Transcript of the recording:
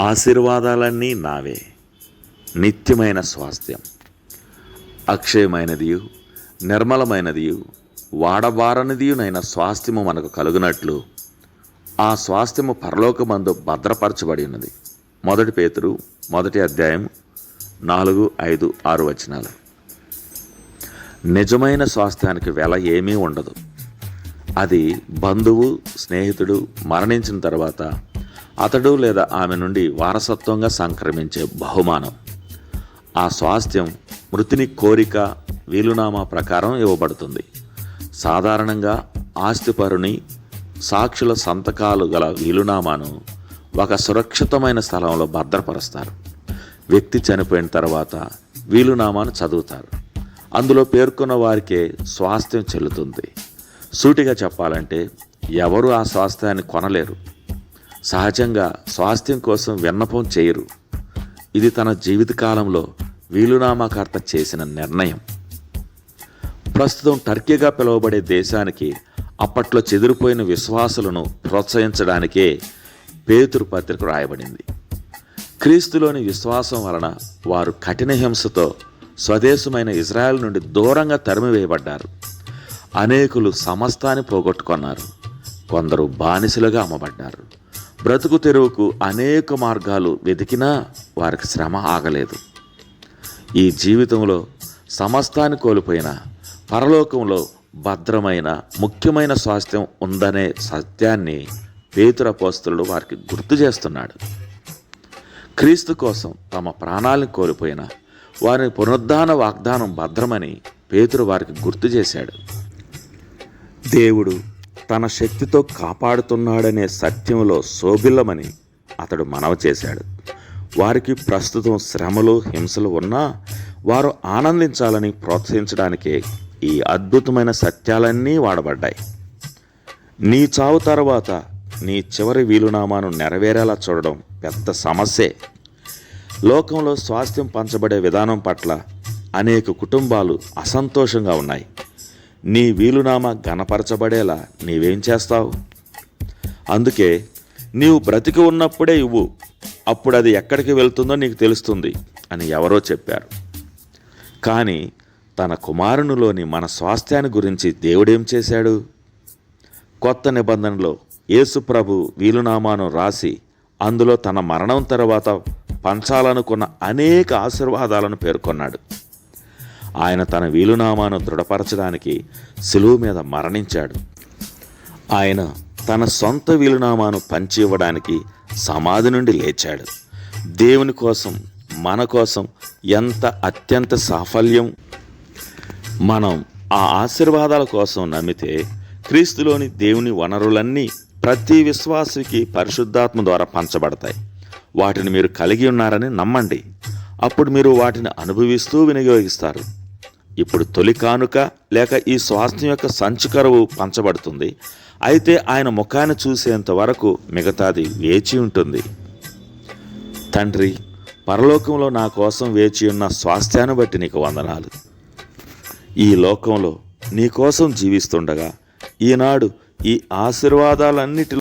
ఆశీర్వాదాలన్నీ నావే. నిత్యమైన స్వాస్థ్యం. అక్షయమైనదియు నిర్మలమైనదియు వాడబారనిదియునైన స్వాస్థ్యము మనకు కలుగునట్లు ఆ స్వాస్థ్యము పరలోకమందు భద్రపరచబడి ఉన్నది మొదటి పేతురు మొదటి అధ్యాయం నాలుగు ఐదు ఆరు వచనాలు. నిజమైన స్వాస్థ్యానికి వెల ఏమీ ఉండదు. అది బంధువు స్నేహితుడు మరణించిన తర్వాత అతడు లేదా ఆమె నుండి వారసత్వంగా సంక్రమించే బహుమానం. ఆ స్వాస్థ్యం మృతిని కోరిక వీలునామా ప్రకారం ఇవ్వబడుతుంది. సాధారణంగా ఆస్తిపరుని సాక్షుల సంతకాలు గల వీలునామాను ఒక సురక్షితమైన స్థలంలో భద్రపరుస్తారు. వ్యక్తి చనిపోయిన తర్వాత వీలునామాను చదువుతారు. అందులో పేర్కొన్న వారికే స్వాస్థ్యం చెల్లుతుంది. సూటిగా చెప్పాలంటే ఎవరు ఆ స్వాస్థ్యాన్ని కొనలేరు. సహజంగా స్వాస్థ్యం కోసం విన్నపం చేయరు. ఇది తన జీవితకాలంలో వీలునామాకర్త చేసిన నిర్ణయం. ప్రస్తుతం టర్కీగా పిలువబడే దేశానికి అప్పట్లో చెదిరిపోయిన విశ్వాసులను ప్రోత్సహించడానికే పేతురు పత్రిక రాయబడింది. క్రీస్తులోని విశ్వాసం వలన వారు కఠిన హింసతో స్వదేశమైన ఇజ్రాయెల్ నుండి దూరంగా తరిమివేయబడ్డారు. అనేకులు సమస్తాన్ని పోగొట్టుకున్నారు. కొందరు బానిసలుగా అమ్మబడ్డారు. బ్రతుకు తెరువుకు అనేక మార్గాలు వెతికినా వారికి శ్రమ ఆగలేదు. ఈ జీవితంలో సమస్తాన్ని కోల్పోయిన పరలోకంలో భద్రమైన ముఖ్యమైన స్వాస్థ్యం ఉందనే సత్యాన్ని పేతురపోస్తులు వారికి గుర్తు చేస్తున్నాడు. క్రీస్తు కోసం తమ ప్రాణాలను కోల్పోయిన వారి పునరుద్ధాన వాగ్దానం భద్రమని పేతురు వారికి గుర్తు చేశాడు. దేవుడు తన శక్తితో కాపాడుతున్నాడనే సత్యంలో శోభిల్లమని అతడు మనవ చేశాడు. వారికి ప్రస్తుతం శ్రమలు హింసలు ఉన్నా వారు ఆనందించాలని ప్రోత్సహించడానికే ఈ అద్భుతమైన సత్యాలన్నీ వాడబడ్డాయి. నీ చావు తర్వాత నీ చివరి వీలునామాను నెరవేరేలా చూడడం పెద్ద సమస్యే. లోకంలో స్వాస్థ్యం పంచబడే విధానం పట్ల అనేక కుటుంబాలు అసంతోషంగా ఉన్నాయి. నీ వీలునామా గణపరచబడేలా నీవేం చేస్తావు? అందుకే నీవు బ్రతికి ఉన్నప్పుడే ఇవ్వు. అప్పుడు అది ఎక్కడికి వెళ్తుందో నీకు తెలుస్తుంది అని ఎవరో చెప్పారు. కానీ తన కుమారునిలోని మన స్వాస్థ్యాన్ని గురించి దేవుడేం చేశాడు? కొత్త నిబంధనలో యేసుప్రభు వీలునామాను రాసి అందులో తన మరణం తర్వాత పంచాలనుకున్న అనేక ఆశీర్వాదాలను పేర్కొన్నాడు. ఆయన తన వీలునామాను దృఢపరచడానికి సులువు మీద మరణించాడు. ఆయన తన సొంత వీలునామాను పంచి ఇవ్వడానికి సమాధి నుండి లేచాడు. దేవుని కోసం మన కోసం ఎంత అత్యంత సాఫల్యం! మనం ఆ ఆశీర్వాదాల కోసం నమ్మితే క్రీస్తులోని దేవుని వనరులన్నీ ప్రతి విశ్వాసికి పరిశుద్ధాత్మ ద్వారా పంచబడతాయి. వాటిని మీరు కలిగి ఉన్నారని నమ్మండి. అప్పుడు మీరు వాటిని అనుభవిస్తూ వినియోగిస్తారు. ఇప్పుడు తొలి కానుక లేక ఈ స్వాస్థ్యం యొక్క సంచుకరువు పంచబడుతుంది. అయితే ఆయన ముఖాన్ని చూసేంత వరకు మిగతాది వేచి ఉంటుంది. తండ్రి పరలోకంలో నా కోసం వేచి ఉన్న స్వాస్థ్యాన్ని బట్టి నీకు వందనాలు. ఈ లోకంలో నీ కోసం జీవిస్తుండగా ఈనాడు ఈ ఆశీర్వాదాలన్నిటిలో